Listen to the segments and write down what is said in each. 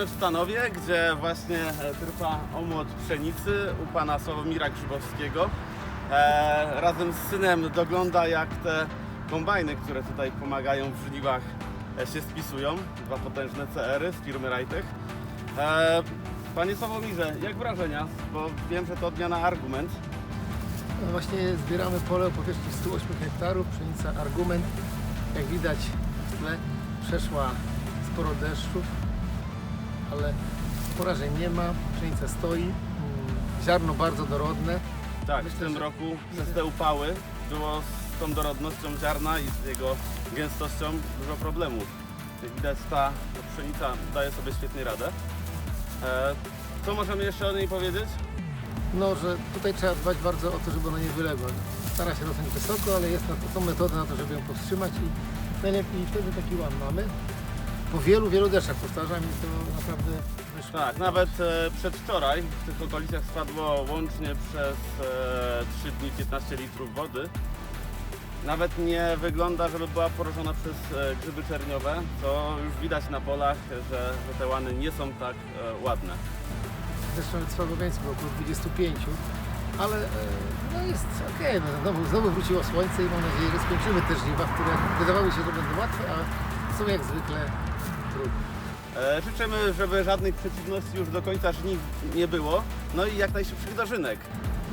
Jesteśmy w Stanowie, gdzie właśnie e, trwa omłot pszenicy u pana Sławomira Grzybowskiego. E, razem z synem dogląda jak te kombajny, które tutaj pomagają w żniwach e, się spisują. Dwa potężne CR-y z firmy Rajtech. E, panie Sławomirze, jak wrażenia? Bo wiem, że to odmiana argument. No właśnie zbieramy pole o powierzchni 108 hektarów, pszenica Argument. Jak widać w tle przeszła sporo deszczów, ale porażeń nie ma, pszenica stoi, mm, ziarno bardzo dorodne. Tak, w Myślę, tym że- roku przez te upały było z tą dorodnością ziarna i z jego gęstością dużo problemów. Jak widać ta pszenica daje sobie świetnie radę. E, co możemy jeszcze o niej powiedzieć? No, że tutaj trzeba dbać bardzo o to, żeby ona nie wyległa. Stara się rosnąć wysoko, ale jest na to, są metody na to, żeby ją powstrzymać i najlepiej wtedy taki łam mamy. Po wielu, wielu deszczach powtarzam i to naprawdę wyszło. Tak, nawet e, przedwczoraj w tych okolicach spadło łącznie przez e, 3 dni 15 litrów wody. Nawet nie wygląda, żeby była porażona przez e, grzyby czerniowe, co już widać na polach, że, że te łany nie są tak e, ładne. Zresztą trwało więcej, było około 25, ale e, no jest okej, no, znowu, znowu wróciło słońce i mam nadzieję, że skończymy te żniwa, które wydawały się, że będą łatwe, a są jak zwykle. E, Życzymy, żeby żadnych przeciwności już do końca żniw nie było, no i jak najszybszych dożynek.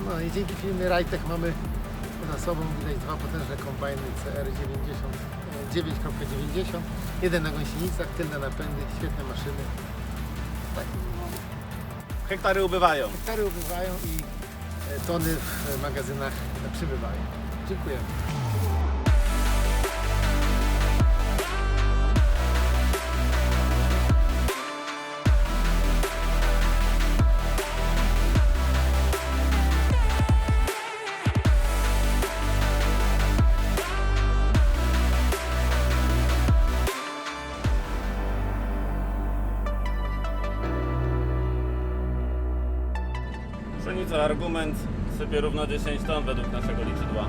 No i dzięki firmie Rajtech mamy za sobą widać dwa potężne kombajny CR90 e, 9.90, jeden na gąsienicach, tylne napędy, świetne maszyny. Tak, Hektary ubywają. hektary ubywają i e, tony w magazynach przybywają. Dziękujemy. Pszenica argument sypie równo 10 ton według naszego liczydła.